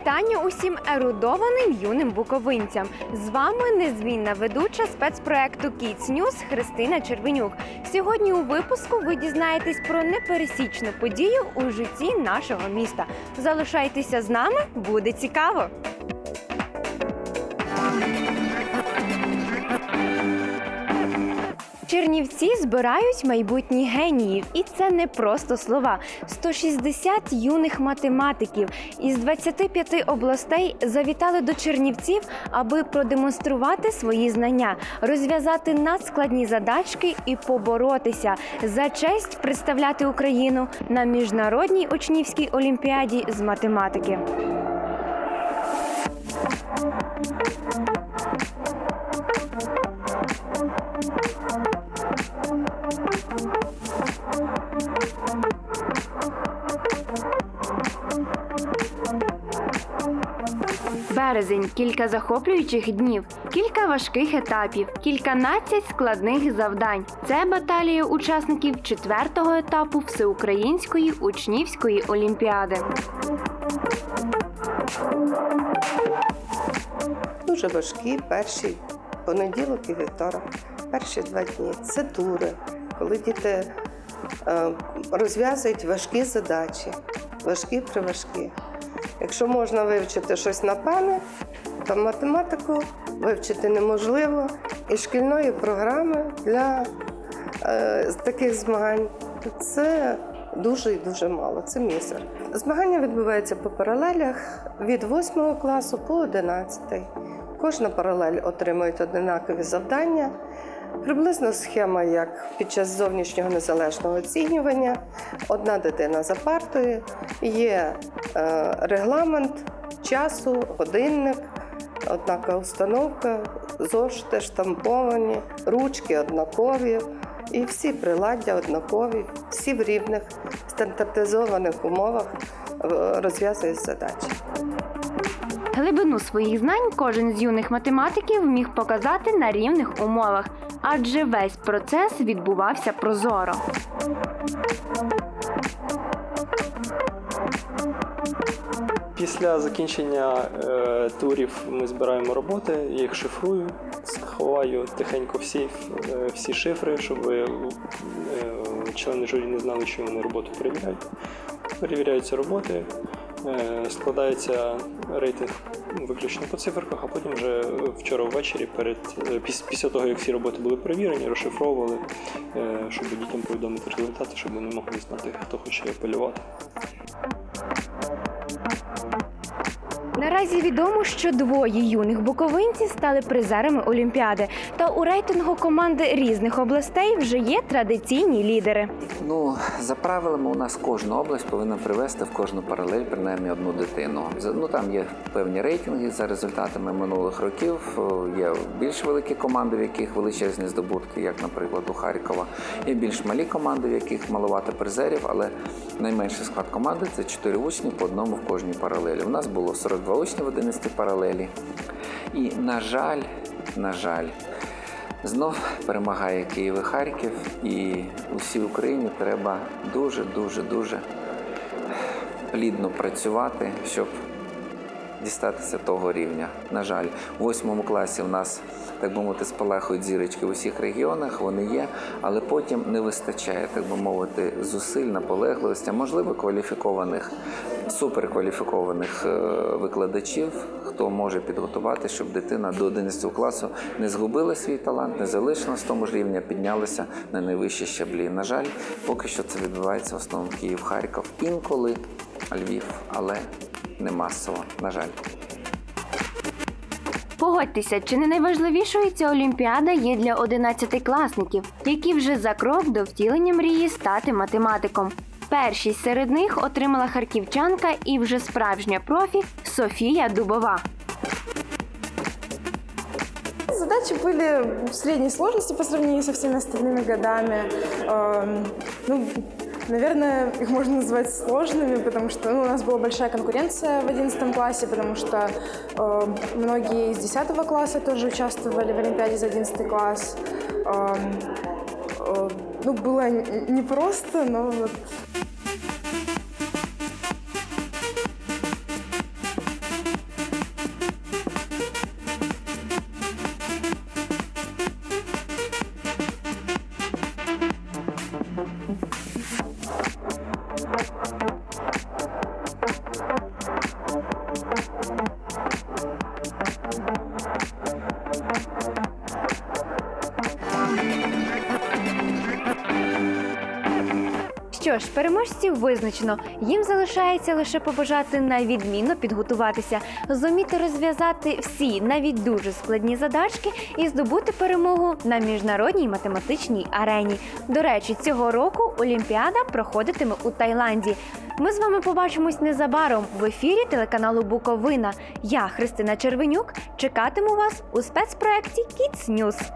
вітання усім ерудованим юним буковинцям. З вами незмінна ведуча спецпроекту Kids News Христина Червенюк. Сьогодні у випуску ви дізнаєтесь про непересічну подію у житті нашого міста. Залишайтеся з нами, буде цікаво. Чернівці збирають майбутні геніїв, і це не просто слова. 160 юних математиків із 25 областей завітали до Чернівців, аби продемонструвати свої знання, розв'язати надскладні задачки і поборотися за честь представляти Україну на міжнародній учнівській олімпіаді з математики. Березень кілька захоплюючих днів, кілька важких етапів, кільканадцять складних завдань. Це баталія учасників четвертого етапу всеукраїнської учнівської олімпіади. Дуже важкі перші понеділок і вівторок, перші два дні. Це тури, коли діти е, розв'язують важкі задачі, важкі приважкі. Якщо можна вивчити щось на пам'ять, то математику вивчити неможливо. І шкільної програми для е, таких змагань це дуже і дуже мало. Це мізер. Змагання відбуваються по паралелях від 8 класу по 11. Кожна паралель отримує однакові завдання. Приблизно схема, як під час зовнішнього незалежного оцінювання. Одна дитина за партою, є е, регламент часу, годинник, однакова установка, зошити штамповані, ручки однакові. І всі приладдя однакові, всі в рівних стандартизованих умовах е, розв'язують задачі. Глибину своїх знань кожен з юних математиків міг показати на рівних умовах, адже весь процес відбувався прозоро. Після закінчення е, турів ми збираємо роботи, я їх шифрую, сховаю тихенько в сейф е, всі шифри, щоб е, члени журі не знали, що вони роботу перевіряють. Перевіряються роботи, е, складається рейтинг виключно по циферках, а потім вже вчора ввечері, перед, е, піс- після того, як всі роботи були перевірені, розшифровували, е, щоб дітям повідомити результати, щоб вони могли знати, хто хоче апелювати. Наразі відомо, що двоє юних буковинців стали призерами Олімпіади. Та у рейтингу команди різних областей вже є традиційні лідери. Ну, за правилами, у нас кожна область повинна привести в кожну паралель принаймні одну дитину. Ну там є певні рейтинги за результатами минулих років. Є більш великі команди, в яких величезні здобутки, як, наприклад, у Харкова. Є більш малі команди, в яких маловато призерів, але найменший склад команди це 4 учні по одному в кожній паралелі. У нас було 42 учні в 11 паралелі. І, на жаль, на жаль, Знов перемагає Київ і Харків, і усій Україні треба дуже, дуже, плідно працювати, щоб дістатися того рівня. На жаль, у восьмому класі в нас, так би мовити, спалахують зірочки в усіх регіонах, вони є, але потім не вистачає, так би мовити, зусиль, наполегливості, можливо, кваліфікованих, суперкваліфікованих е, викладачів, хто може підготувати, щоб дитина до 11 класу не згубила свій талант, не залишилась в тому ж рівні, а піднялася на найвищі щаблі. На жаль, поки що це відбувається в основному Київ, Харків, інколи Львів, але не масово, на жаль. Погодьтеся, чи не найважливішою ця олімпіада є для 11-класників, які вже за крок до втілення мрії стати математиком. Першість серед них отримала харківчанка і вже справжня профі Софія Дубова. Задачи были средней сложности по сравнению со всеми остальными годами. Эм, Ну, наверное, их можно назвать сложными, потому что ну, у нас была большая конкуренция в 11 классе, потому что э, многие из 10 класса тоже участвовали в Олимпиаде за 11 класс. Эм, э, Ну, было н- непросто, но вот Переможців визначено. Їм залишається лише побажати найвідмінно підготуватися, зуміти розв'язати всі, навіть дуже складні задачки і здобути перемогу на міжнародній математичній арені. До речі, цього року Олімпіада проходитиме у Таїланді. Ми з вами побачимось незабаром в ефірі телеканалу Буковина. Я, Христина Червенюк, чекатиму вас у спецпроекті Kids News.